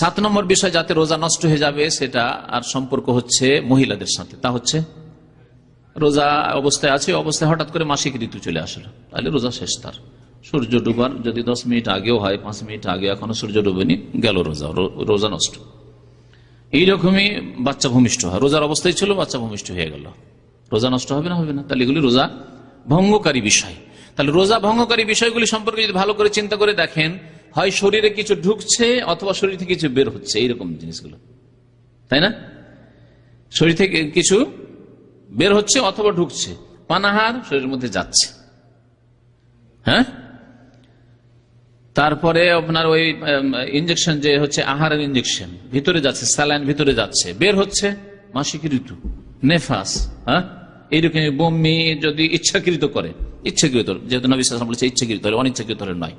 সাত নম্বর বিষয়, যাতে রোজা নষ্ট হয়ে যাবে, সেটা আর সম্পর্ক হচ্ছে মহিলাদের সাথে। তা হচ্ছে, রোজা অবস্থায় আছে অবস্থায় হঠাৎ করে মাসিক ঋতু চলে আসলো। তাহলে রোজা শেষ তার। সূর্য ডুবার, যদি দশ মিনিট আগেও হয়, পাঁচ মিনিট আগে, এখনও সূর্য ডুবেনি, গেল রোজা রোজা নষ্ট। এইরকমই বাচ্চা ভূমিষ্ঠ হয়। রোজার অবস্থায় ছিল, বাচ্চা ভূমিষ্ঠ হয়ে গেল। রোজা নষ্ট হবে না হবে না? তাহলে এগুলি রোজা ভঙ্গকারী বিষয়। তাহলে রোজা ভঙ্গকারী বিষয়গুলি সম্পর্কে যদি ভালো করে চিন্তা করে দেখেন হয় শরীরে কিছু ঢুকছে অথবা শরীর থেকে কিছু বের হচ্ছে, এইরকম জিনিসগুলো। তাই না? শরীর থেকে কিছু বের হচ্ছে অথবা ঢুকছে, পানাহার শরীরের মধ্যে যাচ্ছে। হ্যাঁ? তারপরে আপনার ওই ইঞ্জেকশন যে হচ্ছে আহারের ইঞ্জেকশন ভিতরে যাচ্ছে, স্যালাইন ভিতরে যাচ্ছে, বের হচ্ছে, মাসিক ঋতু, নেফাস হ্যাঁ? এইরকম বমি যদি ইচ্ছাকৃত করে, ইচ্ছাকৃত, যেহেতু নবী বলেছে ইচ্ছাকৃত অনিচ্ছাকৃত নয়।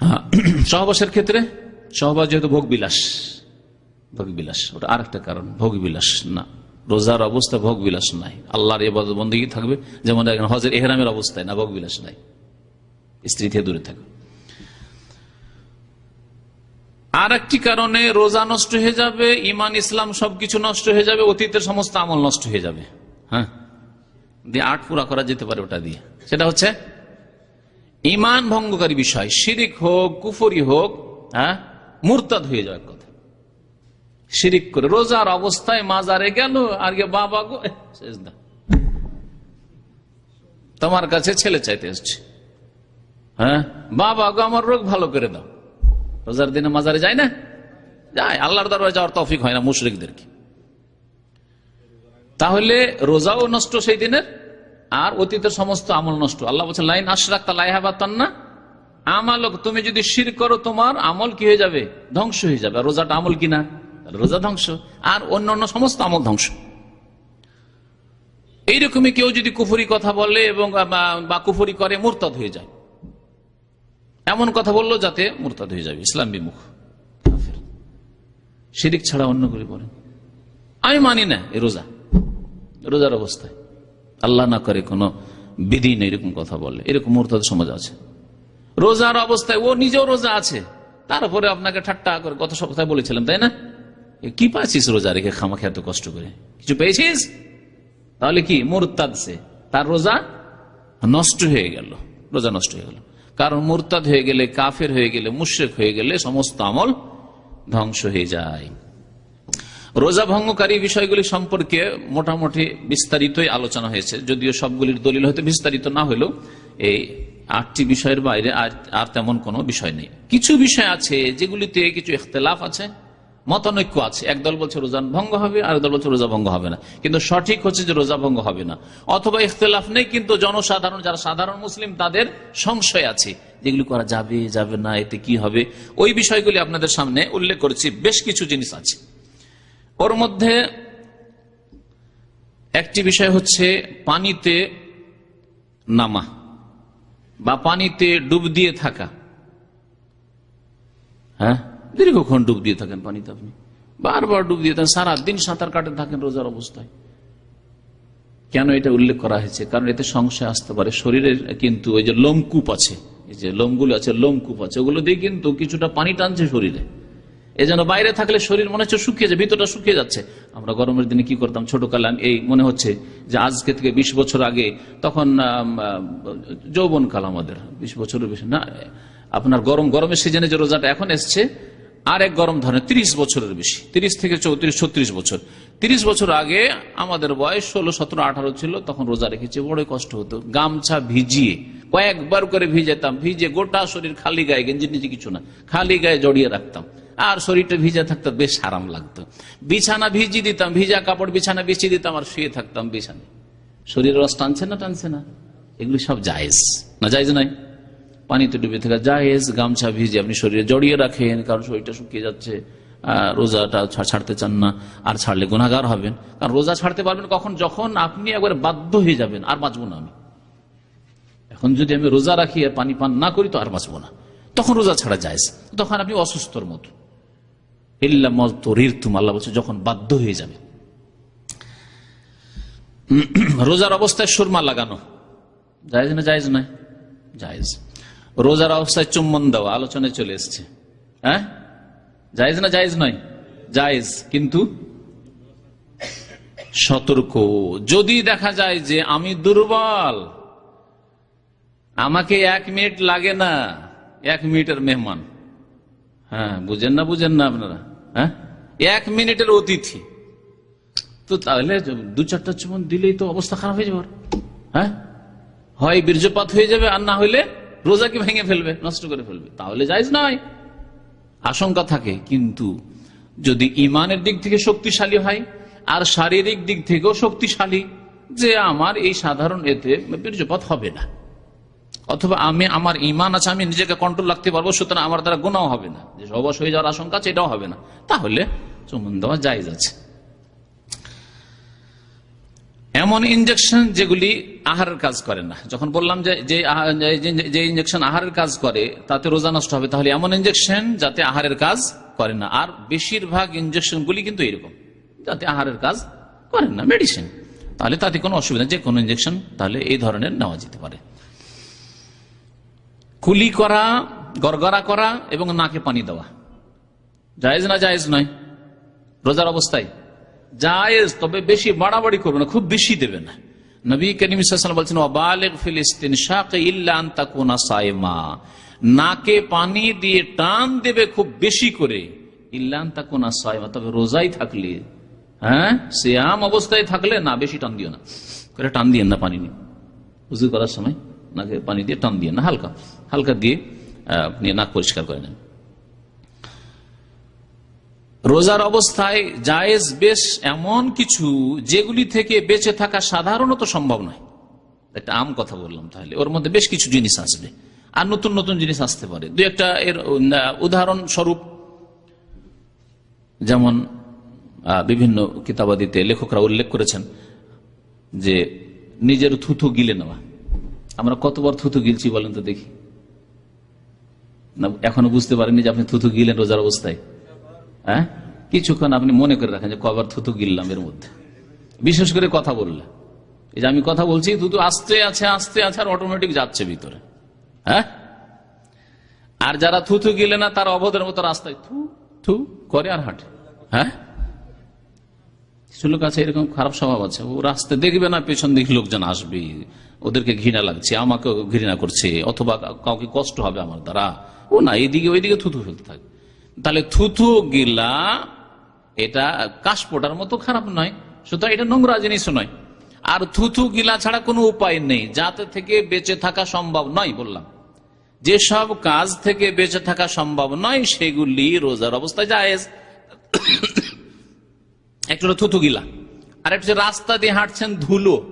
হ্যাঁ, সহবাসের ক্ষেত্রে সহবাস যেহেতু ভোগ বিলাস ভোগ বিলাস ওটা আর একটা কারণ ভোগ বিলাস না। রোজার অবস্থা ভোগ বিলাস নাই। আল্লাহর এবাদত বন্দী থাকবে যেমন এখন হজের এহরামের অবস্থায় না ভোগ বিলাস নাই। স্ত্রী থেকে দূরে থাকবে আর একটি কারণে রোজা নষ্ট হয়ে যাবে ইমান ইসলাম সবকিছু নষ্ট হয়ে যাবে অতীতের সমস্ত আমল নষ্ট হয়ে যাবে। হ্যাঁ। দিয়ে আট পুরা করা যেতে পারে ওটা দিয়ে। সেটা হচ্ছে ইমান ভঙ্গকারী বিষয়, শিরিক হোক, কুফরি হোক হ্যাঁ মুরতাদ হয়ে যাওয়ার কথা। শিরিক করে রোজার অবস্থায় মাজারে গেল, আর গিয়ে বাবা গো তোমার কাছে ছেলে চাইতে এসছে। হ্যাঁ বাবা গো, আমার রোগ ভালো করে দাও। রোজার দিনে মাজারে যায় না? যায়, আল্লাহর দরবারে যাওয়ার তৌফিক হয় না মুশরিকদেরকে। তাহলে রোজাও নষ্ট সেই দিনের? আর অতীতের সমস্ত আমল নষ্ট। আল্লাহ বলছে লাইন আশরাক তা লাইহাবাতান না আমল তুমি যদি শির করো, তোমার আমল কি হয়ে যাবে? ধ্বংস হয়ে যাবে। রোজাটা আমল কিনা? রোজা ধ্বংস। আর অন্য অন্য সমস্ত আমল ধ্বংস। এইরকমই কেউ যদি কুফুরি কথা বলে এবং, বা- কুফুরি করে, মুরতাদ হয়ে যায়। এমন কথা বলল যাতে মুরতাদ হয়ে যাবে। ইসলাম বিমুখ। শিরিক ছাড়া অন্য করে বলেন আমি মানি না এ রোজা। রোজার অবস্থায়। আল্লাহ না করে কোনো বিধি নেই, এরকম কথা বলে। এরকম মুরতাদ সমাজ আছে। রোজার অবস্থায় ও নিজেও রোজা আছে। তারপরে আপনাকে ঠাট্টা করে গত সপ্তাহে বলেছিলাম, তাই না? কি পাচ্ছিস রোজা রেখে খামাখে এত কষ্ট করে? কিছু পেয়েছিস? তাহলে কি মুরতাদ সে? তার রোজা নষ্ট হয়ে গেল, রোজা নষ্ট হয়ে গেল। কারণ মুরতাদ হয়ে গেলে, কাফের হয়ে গেলে, মুশ্রেক হয়ে গেলে সমস্ত আমল ধ্বংস হয়ে যায়। রোজা ভঙ্গকারী বিষয়গুলি সম্পর্কে মোটামুটি বিস্তারিতই আলোচনা হয়েছে। যদিও সবগুলির দলিল হয়তো বিস্তারিত না হলেও এই আটটি বিষয়ের বাইরে আর আর তেমন কোনো বিষয় নেই। কিছু বিষয় আছে যেগুলিতে কিছু ইখতলাফ আছে, মতানৈক্য আছে। একদল বলছে রোজা ভঙ্গ হবে, আর দল বলছে রোজা ভঙ্গ হবে না। কিন্তু সঠিক হচ্ছে যে রোজা ভঙ্গ হবে না। অথবা ইখতলাফ নেই, কিন্তু জনসাধারণ, যারা সাধারণ মুসলিম, তাদের সংশয় আছে যেগুলি করা যাবে যাবে না, এতে কি হবে? ওই বিষয়গুলি আপনাদের সামনে উল্লেখ করেছি। বেশ কিছু জিনিস আছে। ওর মধ্যে একটি বিষয় হচ্ছে পানিতে নামা বা পানিতে ডুব দিয়ে থাকা। হ্যাঁ? দীর্ঘক্ষণ ডুব দিয়ে থাকেন পানিতে আপনি। বারবার ডুব দিয়ে থাকেন, সারাদিন সাঁতার কাটে থাকেন রোজার অবস্থায়। কেন এটা উল্লেখ করা হয়েছে? কারণ এতে সংশয় আসতে পারে। শরীরের কিন্তু ওই যে লোমকূপ আছে, এই যে লোমগুলো আছে, লোমকূপ আছে, ওগুলো দিয়ে কিন্তু কিছুটা পানি টানছে শরীরে। এই জন্য বাইরে থাকলে শরীর মনে হচ্ছে শুকিয়ে যায়, ভিতরটা শুকিয়ে যাচ্ছে। আমরা গরমের দিনে কি করতাম? ছোট কালাম এই মনে হচ্ছে যে আজকে থেকে বিশ বছর আগে তখন যৌবন কাল আমাদের। বিশ বছরের বেশি না, আপনার গরম, গরমের সিজনে যে রোজাটা এখন এসছে, আর এক গরম ধরনের তিরিশ বছরের বেশি। তিরিশ থেকে চৌত্রিশ, ছত্রিশ বছর। তিরিশ বছর আগে আমাদের বয়স ষোলো, সতেরো, আঠারো ছিল, তখন রোজা রেখেছে বড় কষ্ট হতো। গামছা ভিজিয়ে, কয়েকবার করে ভিজেতাম ভিজে গোটা শরীর খালি গায়ে, গেঞ্জি নিজে কিছু না, খালি গায়ে জড়িয়ে রাখতাম। আর শরীরটা ভিজা থাকতো, বেশ আরাম লাগতো। বিছানা ভিজিয়ে দিতাম, ভিজা কাপড় বিছানা বিছিয়ে দিতাম, আর শুয়ে থাকতাম বিছানায়। শরীর রস টানছে না টানছে না? এগুলি সব জায়েজ। না জায়েজ নাই পানিতে ডুবে থাকা জায়েজ, গামছা ভিজে আপনি শরীরে জড়িয়ে রাখেন, কারণ শরীরটা শুকিয়ে যাচ্ছে রোজাটা ছাড়তে চান না, আর ছাড়লে গুণাগার হবেন। কারণ রোজা ছাড়তে পারবেন কখন? যখন আপনি একবার বাধ্য হয়ে যাবেন, আর বাঁচবো না আমি। এখন যদি আমি রোজা রাখি আর পানি পান না করি, তো আর বাঁচবো না। তখন রোজা ছাড়া যায় তখন আপনি অসুস্থর মতো। যখন বাধ্য হয়ে যাবে। রোজার অবস্থায় সুরমা লাগানো। জায়েজ না জায়েজ নয়? জায়েজ। রোজার অবস্থায় চুম্বন দেওয়া, আলোচনায় চলে এসছে। হ্যাঁ? জায়েজ না জায়েজ নয়? জায়েজ, কিন্তু সতর্ক। যদি দেখা যায় যে আমি দুর্বল, আমাকে এক মিনিট লাগে না, এক মিনিটের মেহমান। হ্যাঁ বুঝেন না বুঝেন না আপনারা। হ্যাঁ? এক মিনিটের অতিথি। তো তাহলে দু চারটা চুমন দিলেই তো অবস্থা খারাপ হয়ে যাবে হ্যাঁ? হয় বীর্যপাত হয়ে যাবে, আর না হইলে রোজাকে ভেঙে ফেলবে, নষ্ট করে ফেলবে। তাহলে যাইজ নয়। আশঙ্কা থাকে, কিন্তু যদি ইমানের দিক থেকে শক্তিশালী হয়, আর শারীরিক দিক থেকেও শক্তিশালী, যে আমার এই সাধারণ এতে বীর্যপাত হবে না। অথবা আমি, আমার ইমান আছে, আমি নিজেকে কন্ট্রোল রাখতে পারব, সুতরাং আমার দ্বারা গুণাও হবে না। যে সবস হয়ে যাওয়ার আশঙ্কা আছে, এটাও হবে না। তাহলে চুমন দেওয়া জায়জ আছে। এমন ইঞ্জেকশন যেগুলি আহারের কাজ করে না। যখন বললাম যে যে যে আহারের কাজ করে, তাতে রোজা নষ্ট হবে, তাহলে এমন ইঞ্জেকশন যাতে আহারের কাজ করে না। আর বেশিরভাগ ইনজেকশনগুলি কিন্তু এরকম যাতে আহারের কাজ করে না। মেডিসিন তাহলে তাতে কোনো অসুবিধা। যে কোনো ইঞ্জেকশন তাহলে এই ধরনের নেওয়া যেতে পারে। কুলি করা, গড়গড়া করা এবং নাকে পানি দেওয়া। জায়েজ না জায়েজ নয়? রোজার অবস্থায়? জায়েজ, তবে বেশি বাড়াবাড়ি করবে না, খুব বেশি দেবে না। নবী করিম সাল্লাল্লাহু বলছেন, ওয়াবালিগ ফিলিস্তিন শাক ইল্লা সাইমা। নাকে পানি দিয়ে টান দেবে খুব বেশি করে। ইল্লা আন তাকুনা সাইমা, তবে রোজাই থাকলে হ্যাঁ? সিয়াম অবস্থায় থাকলে না, বেশি টান দিও না। করে টান দিয়ে না পানি নিয়ে। উজু করার সময়। নাকে পানি দিয়ে টান দিয়ে না, হালকা হালকা দিয়ে আপনি নাক পরিষ্কার করে নেন। রোজার অবস্থায় জায়েজ বেশ এমন কিছু যেগুলি থেকে বেঁচে থাকা সাধারণত সম্ভব নয়। একটা আম কথা বললাম তাহলে, ওর মধ্যে বেশ কিছু জিনিস আসবে, আর নতুন নতুন জিনিস আসতে পারে। দু একটা এর উদাহরণ স্বরূপ যেমন বিভিন্ন কিতাবাদিতে লেখকরা উল্লেখ করেছেন যে, নিজের থুথু গিলে নেওয়া। আমরা কতবার থুথু গিলছি বলেন তো দেখি। না, এখনও বুঝতে পারেননি যে আপনি থুথু গিলেন রোজার অবস্থায়। হ্যাঁ? কিছুক্ষণ আপনি মনে করে রাখেন যে কবার থুতু গিললাম এর মধ্যে। বিশেষ করে কথা বললে। এই যে আমি কথা বলছি থুতু আসতে আছে আসতে আছে, আর অটোমেটিক যাচ্ছে ভিতরে। হ্যাঁ? আর যারা থুতু গিলে না, তার অবধের মতো রাস্তায় থু থু করে আর হাঁটে। হ্যাঁ? কিছু লোক আছে, এরকম খারাপ স্বভাব আছে। ও রাস্তায় দেখবে না, পেছন দিকে লোকজন আসবে। ওদেরকে ঘৃণা লাগছে আমাকে ঘৃণা করছে, অথবা কাউকে কষ্ট হবে আমার দ্বারা। ও না এইদিকে ওইদিকে থুতু ফেলতে থাকে। তাহলে থুথু গিলা, এটা কাশপোটার মতো খারাপ নয়, সুতরাং এটা নোংরা জিনিস নয়। আর থুথু গিলা ছাড়া কোনো উপায় নেই, যাতে থেকে বেঁচে থাকা সম্ভব নয় বললাম। যেসব কাজ থেকে বেঁচে থাকা সম্ভব নয়, সেগুলি রোজার অবস্থায় জায়েজ। একটা হলো থুতু গিলা আর একটা রাস্তা দিয়ে হাঁটছেন ধুলো।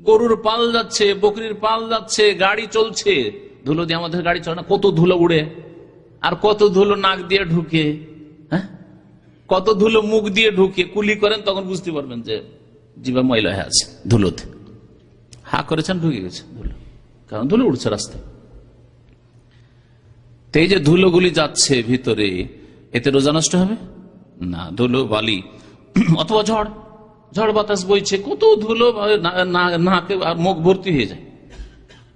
গরুর পাল যাচ্ছে, বকরির পাল যাচ্ছে, গাড়ি চলছে। ধুলো দিয়ে আমাদের গাড়ি চলে না, কত ধুলো উড়ে। আর কত ধুলো নাক দিয়ে ঢুকে হ্যাঁ? কত ধুলো মুখ দিয়ে ঢুকে, কুলি করেন, তখন বুঝতে পারবেন যে জীবা ময়লা হয়ে আছে ধুলোতে। হা করেছেন, ঢুকে গেছে ধুলো। কারণ ধুলো উঠছে রাস্তায়। তো এই যে ধুলোগুলি যাচ্ছে ভিতরে, এতে রোজা নষ্ট হবে? না, ধুলো বালি। অথবা ঝড় ঝড় বাতাস বইছে, কত ধুলো নাকে আর মুখ ভর্তি হয়ে যায়।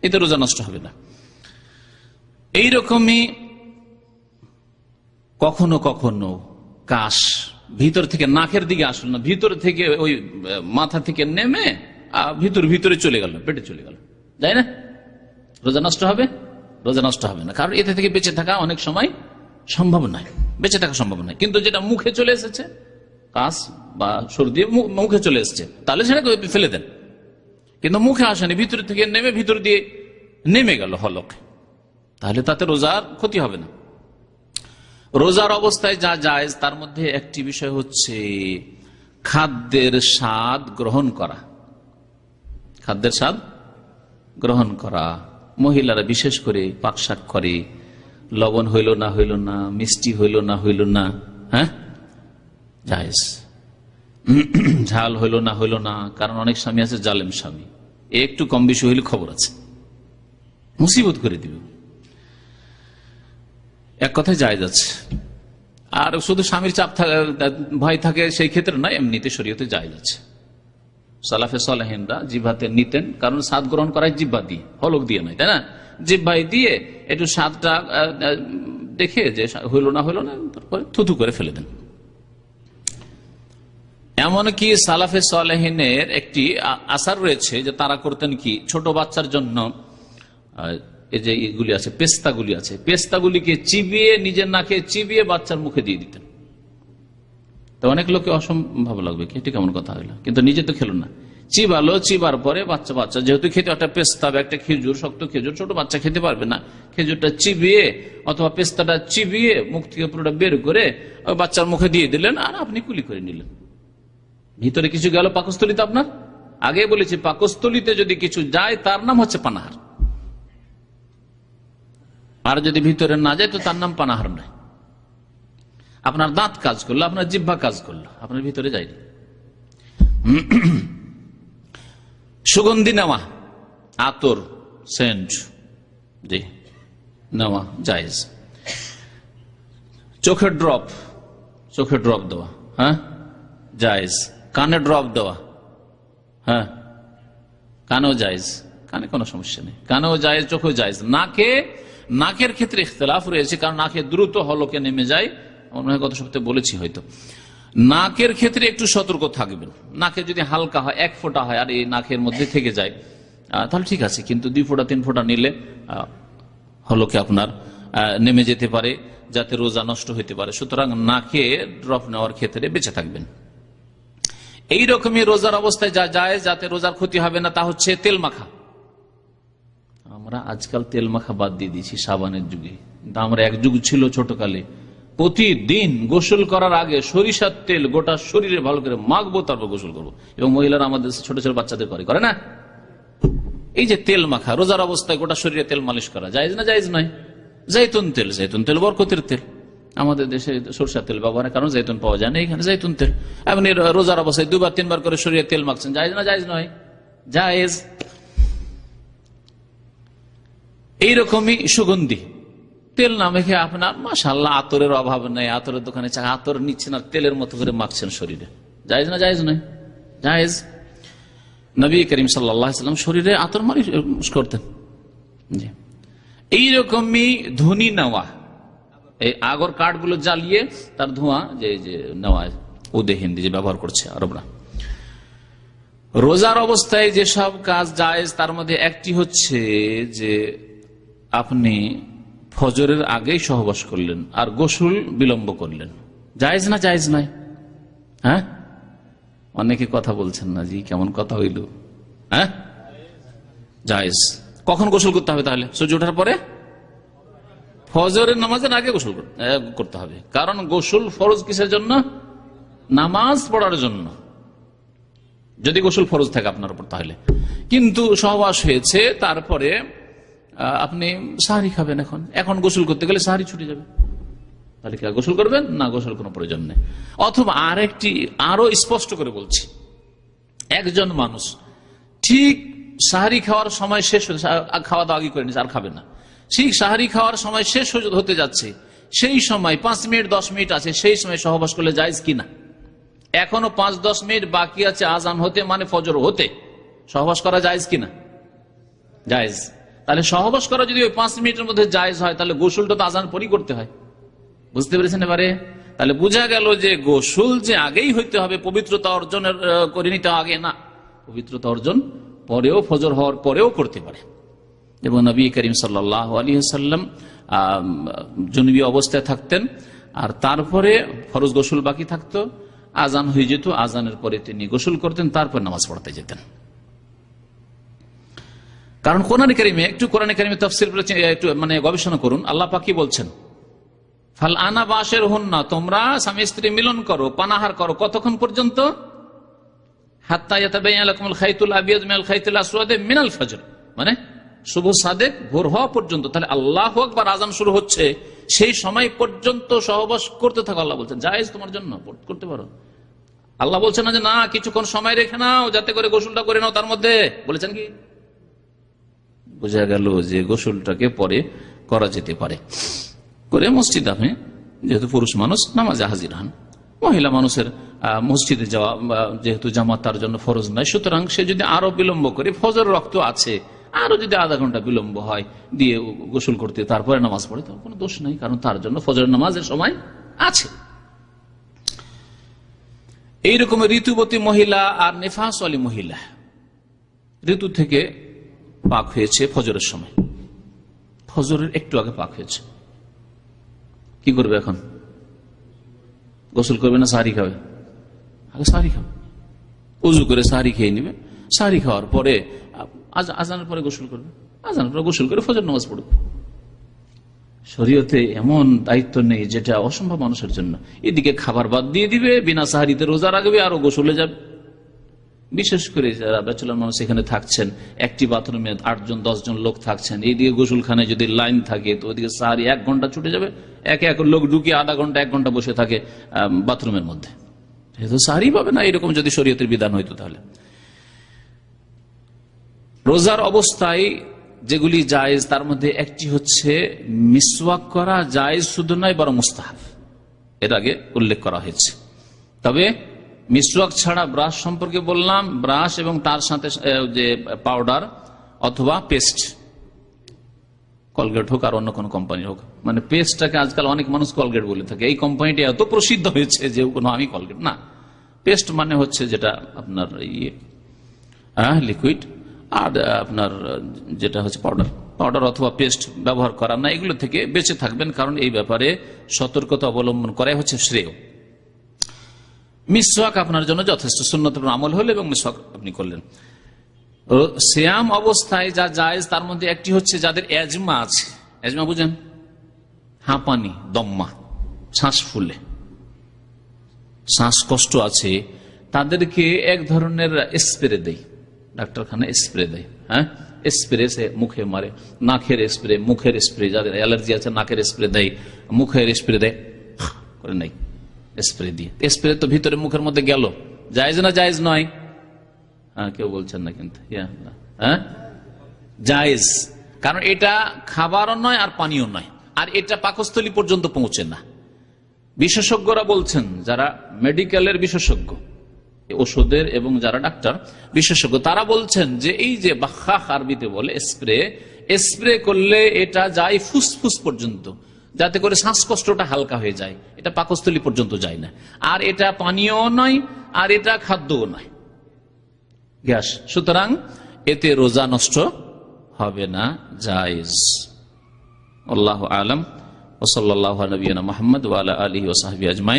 এতে রোজা নষ্ট হবে না। এইরকমই কখনো কখনো কাশ ভিতর থেকে নাকের দিকে আসলো না, ভিতর থেকে ওই মাথা থেকে নেমে ভিতর, ভিতরে চলে গেল, পেটে চলে গেল। তাই না? রোজা নষ্ট হবে? রোজা নষ্ট হবে না। কারণ এতে থেকে বেঁচে থাকা অনেক সময় সম্ভব নয়। বেঁচে থাকা সম্ভব নয় কিন্তু যেটা মুখে চলে এসেছে কাশ বা সর্দি মুখে চলে এসেছে, তাহলে সেটাকে ফেলে দেন। কিন্তু মুখে আসেনি, ভিতর থেকে নেমে ভিতর দিয়ে নেমে গেল হলক। তাহলে তাতে রোজার ক্ষতি হবে না। রোজার অবস্থায় যা যায় তার মধ্যে একটি বিষয় হচ্ছে খাদ্যের স্বাদ গ্রহণ করা। খাদ্যের স্বাদ গ্রহণ করা। মহিলারা বিশেষ করে পাকশাক করে লবণ হইল না হইল না, মিষ্টি হইল না হইল না হ্যাঁ? ঝাল হইল না হইল না, কারণ অনেক স্বামী আছে জালেম স্বামী। একটু কম বেশি হইলে খবর আছে। মুসিবত করে দিবে। এক কথায় যায় যাচ্ছে আর শুধু স্বামীর চাপ ভয় থাকে সেই ক্ষেত্রে নয় এমনিতে শরীয়তে যায় যাচ্ছে সালাফে সালাহিনরা জিভাতে নিতেন, কারণ স্বাদ গ্রহণ করায় জিব্বা দিয়ে, হলক দিয়ে নয়, তাই না? জিব্বাই দিয়ে একটু আহ, দেখে যে হইল না হইল না তারপরে থুথু করে ফেলে দেন। এমনকি সালাফে সালেহিনের একটি আসার রয়েছে যে তারা করতেন কি? ছোট বাচ্চার জন্য এই যে এগুলি আছে পেস্তাগুলি আছে। পেস্তাগুলিকে চিবিয়ে নিজের নাকে চিবিয়ে বাচ্চার মুখে দিয়ে দিতেন। তো অনেক লোকে অসম্ভব লাগবে কি? এটি কেমন কথা হইল? কিন্তু নিজে তো খেলো না। চিবালো, চিবার পরে বাচ্চা বাচ্চা, যেহেতু খেতে একটা পেস্তা একটা খেজুর, শক্ত খেজুর, ছোট বাচ্চা খেতে পারবে না। খেজুরটা চিবিয়ে অথবা পেস্তাটা চিবিয়ে মুখ থেকে পুরোটা বের করে ওই বাচ্চার মুখে দিয়ে দিলেন আর আপনি কুলি করে নিলেন। ভিতরে কিছু গেল পাকস্থলিতে আপনার? আগে বলেছি, পাকস্থলিতে যদি কিছু যায়, তার নাম হচ্ছে পানাহার। আর যদি ভিতরে না যায়, তো তার নাম পানাহার নয়। আপনার দাঁত কাজ করল, আপনার জিহ্বা কাজ করল, আপনার ভিতরে যায়নি। সুগন্ধি নেওয়া, আতর, সেন্ট, জি, নেওয়া, জায়েজ। চোখের ড্রপ চোখে ড্রপ দেওয়া হ্যাঁ? জায়েজ। কানে ড্রপ দেওয়া হ্যাঁ? কানেও জায়েজ। কানে কোনো সমস্যা নেই। কানেও জায়েজ, চোখেও জায়েজ। নাকে, নাকের ক্ষেত্রে ইখতলাফ রয়েছে, কারণ নাকে দ্রুত হলকে নেমে যায়। মনে হয় সপ্তাহে বলেছি হয়তো। নাকের ক্ষেত্রে একটু সতর্ক থাকবেন। নাকে যদি হালকা হয় এক ফোঁটা হয় আর এই নাকের মধ্যে থেকে যায় তাহলে ঠিক আছে কিন্তু দুই ফোঁটা তিন ফোঁটা নিলে আহ, হলকে আপনার নেমে যেতে পারে যাতে রোজা নষ্ট হতে পারে। সুতরাং নাকে ড্রপ নেওয়ার ক্ষেত্রে বেঁচে থাকবেন। এই রকমই রোজার অবস্থায় যা যায় যাতে রোজার ক্ষতি হবে না তা হচ্ছে তেল মাখা। আমরা আজকাল তেল মাখা বাদ দিয়ে দিয়েছি সাবানের যুগে। কিন্তু আমরা এক যুগ ছিল ছোটকালে প্রতিদিন গোসল করার আগে সরিষার তেল গোটা শরীরে ভালো করে মাখবো, তারপর গোসল করব। এবং মহিলারা আমাদের ছোট ছোট বাচ্চাদের করে করে না? এই যে তেল মাখা, রোজার অবস্থায় গোটা শরীরে তেল মালিশ করা, জায়েজ না জায়েজ নয়? জৈতুন তেল জৈতুন তেল বরকতের তেল। আমাদের দেশে সরষার তেল ব্যবহারের কারণ জৈতুন পাওয়া যায় না এখানে, জৈতুন তেল। আপনি রোজার অবস্থায় দুবার, তিনবার করে শরীরে তেল মাখছেন, জায়েজ না জায়েজ নয়? জায়েজ। এইরকমই সুগন্ধি। তেল না মেখে আপনার মাসাল্লাহ আতরের অভাব নেই, আতরের দোকানে চা আতর নিচ্ছেন আর তেলের মতো করে মাখছেন শরীরে। জায়েজ না জায়েজ নয়? জায়েজ। নবী করিম সাল্লাম শরীরে আতর মালিশ করতেন। এইরকমই ধুনি নেওয়া। এই আগর কাঠগুলো জ্বালিয়ে তার ধোঁয়া যে যে নেওয়া, উদে হিন্দি যে ব্যবহার করছে আরবরা। রোজার অবস্থায় যেসব কাজ জায়েজ, তার মধ্যে একটি হচ্ছে যে আপনি ফজরের আগেই সহবাস করলেন আর গোসল বিলম্ব করলেন। জায়েজ না জায়েজ নয়? হ্যাঁ? অনেকে কথা বলছেন না, জি, কেমন কথা হইল? হ্যাঁ? জায়েজ। কখন গোসল করতে হবে তাহলে? সূর্য ওঠার পরে? ফজরের নামাজের আগে গোসল করতে হবে। কারণ গোসল ফরজ কিসের জন্য? নামাজ পড়ার জন্য। যদি গোসল ফরজ থাকে আপনার উপর তাহলে। কিন্তু সহবাস হয়েছে, তারপরে আপনি সাহারি খাবেন এখন। এখন গোসল করতে গেলে সাহারি ছুটে যাবে। তাহলে কি গোসল করবেন? না, গোসল কোনো প্রয়োজন নেই। অথবা আরেকটি আরও স্পষ্ট করে বলছি। একজন মানুষ ঠিক সাহারি খাওয়ার সময় শেষ খাওয়া দাওয়া করে নিচ্ছে আর খাবে না। ঠিক সাহারি খাওয়ার সময় শেষ হতে যাচ্ছে। সেই সময় পাঁচ মিনিট, দশ মিনিট আছে, সেই সময় সহবাস করলে যায় কিনা এখনও পাঁচ, দশ মিনিট বাকি আছে আজান হতে মানে ফজর হতে। সহবাস করা যায় কিনা জায়েজ। তাহলে সহবাস করা যদি ওই পাঁচ মিনিটের মধ্যে জায়েজ হয়, তাহলে গোসলটা তো আজান পরই করতে হয়। বুঝতে পেরেছেন এবারে? তাহলে বোঝা গেল যে গোসল যে আগেই হইতে হবে, পবিত্রতা অর্জনের করে নিতে আগে না। পবিত্রতা অর্জন পরেও, ফজর হওয়ার পরেও করতে পারে। এবং নবী করিম সাল্লাহ আলী সাল্লাম জনবী অবস্থায় থাকতেন, আর তারপরে ফরজ গোসল বাকি থাকতো। আজান হয়ে যেত, আজানের পরে তিনি গোসল করতেন, তারপর নামাজ পড়তে যেতেন। কারণ কোরআন কারিমে, একটু কোরআন কারিমে তফসিল একটু মানে গবেষণা করুন, আল্লাহ পাকি বলছেন? ফাল আনা বাসের হন না তোমরা স্বামী স্ত্রী মিলন করো, পানাহার করো, কতক্ষণ পর্যন্ত? মিনাল ফজর। মানে শুভ সাদেক ভোর হওয়া পর্যন্ত, তাহলে আল্লাহ আকবার আজান শুরু হচ্ছে, সেই সময় পর্যন্ত সহবাস করতে থাকো, আল্লাহ বলছেন, জায়েজ তোমার জন্য করতে পারো। আল্লাহ বলছেন না যে, না, কিছুক্ষণ সময় রেখে নাও, যাতে করে গোসলটা করে নাও তার মধ্যে। বলেছেন কি? বোঝা গেল যে গোসলটাকে পরে করা যেতে পারে। করে মসজিদ আপনি, যেহেতু পুরুষ মানুষ, নামাজে হাজির হন। মহিলা মানুষের মসজিদে যাওয়া যেহেতু জামাত তার জন্য ফরজ নয়, সুতরাং সে যদি আরও বিলম্ব করে, ফজর রক্ত আছে, আরও যদি আধা ঘণ্টা বিলম্ব হয়, দিয়ে গোসল করতে তারপরে নামাজ পড়ে, তার কোনো দোষ নাই, কারণ তার জন্য ফজর নামাজের সময় আছে। এইরকম ঋতুবতী মহিলা আর নেফাস মহিলা, ঋতু থেকে পাক হয়েছে ফজরের সময়। ফজরের একটু আগে পাক হয়েছে। কি করবে এখন? গোসল করবে না সাহারি খাবে? আগে সাহারি খাবে। উজু করে সাহারি খেয়ে নিবে। সাহারি খাওয়ার পরে আজ- আজানের পরে গোসল করবে। আজানের পরে গোসল করে ফজর নামাজ পড়বে। শরীয়তে এমন দায়িত্ব নেই যেটা অসম্ভব মানুষের জন্য। এদিকে খাবার বাদ দিয়ে দিবে, বিনা সাহারিতে রোজা রাখবে, আরও গোসলে যাবে। বিশেষ করে যারা ব্যাচেলার মানুষ এখানে থাকছেন, একটি বাথরুমে আটজন, দশজন লোক থাকছেন, এইদিকে গোসলখানে যদি লাইন থাকে, তো ওইদিকে সাহারি এক ঘণ্টা ছুটে যাবে, একে এক লোক ঢুকিয়ে আধা ঘণ্টা, এক ঘণ্টা বসে থাকে বাথরুমের মধ্যে। সাহারি পাবে না, এরকম যদি শরীয়তের বিধান হইতো তাহলে। রোজার অবস্থায় যেগুলি জায়েজ, তার মধ্যে একটি হচ্ছে মিসওয়াক করা জায়েজ শুধু নয়, বরং মুস্তাহাব। এর আগে উল্লেখ করা হয়েছে। তবে মিসওয়াক ছাড়া ব্রাশ সম্পর্কে বললাম, ব্রাশ এবং তার সাথে যে পাউডার অথবা পেস্ট। কলগেট হোক আর অন্য কোনো কোম্পানি হোক। মানে পেস্টটাকে আজকাল অনেক মানুষ কলগেট বলে থাকে। এই কোম্পানিটি এত প্রসিদ্ধ হয়েছে যে কোনো আমি কলগেট না। পেস্ট মানে হচ্ছে যেটা আপনার ইয়ে হ্যাঁ লিকুইড আর আপনার, যেটা হচ্ছে পাউডার পাউডার অথবা পেস্ট ব্যবহার করা না, এগুলো থেকে বেঁচে থাকবেন। কারণ এই ব্যাপারে সতর্কতা অবলম্বন করাই হচ্ছে শ্রেয়। মিসওয়াক আপনার জন্য যথেষ্ট। সুন্নত আমল হলো এবং মিসওয়াক আপনি করলেন। শ্যাম অবস্থায় যা জায়েজ, তার মধ্যে একটি হচ্ছে যাদের এজমা আছে। এজমা বুঝেন? হাঁপানি, দম্মা, শ্বাস ফুলে। শ্বাসকষ্ট আছে, তাদেরকে এক ধরনের স্প্রে দেয় ডাক্তারখানা স্প্রে দেয় হ্যাঁ? স্প্রে সে মুখে মারে, নাকের স্প্রে, মুখের স্প্রে, যাদের অ্যালার্জি আছে, নাকের স্প্রে দেয় মুখের স্প্রে দেয় করে নেই। স্প্রে দিয়ে। স্প্রে তো ভিতরে মুখের মধ্যে গেল। জায়েজ না জায়েজ নয়? হ্যাঁ কেউ বলছেন না কিন্তু। হ্যাঁ? জায়েজ। কারণ এটা খাবারও নয় আর পানীয় নয়। আর এটা পাকস্থলী পর্যন্ত পৌঁছে না। বিশেষজ্ঞরা বলছেন, যারা মেডিকেলের বিশেষজ্ঞ ওষুধের এবং যারা ডাক্তার বিশেষজ্ঞ, তারা বলছেন যে এই যে বাখা আরবিতে বলে স্প্রে স্প্রে করলে এটা যায় ফুসফুস পর্যন্ত। যাতে করে শ্বাসকষ্টটা হালকা হয়ে যায়। এটা পাকস্থলী পর্যন্ত যায় না। আর এটা পানীয় নয়, আর এটা খাদ্যও নয়। গ্যাস। সুতরাং এতে রোজা নষ্ট হবে না, জায়জ। আল্লাহ আলম। ওসল্লাহ নবীনা মোহাম্মদ ওয়ালা আলী ওসাহাবি আজমাইন।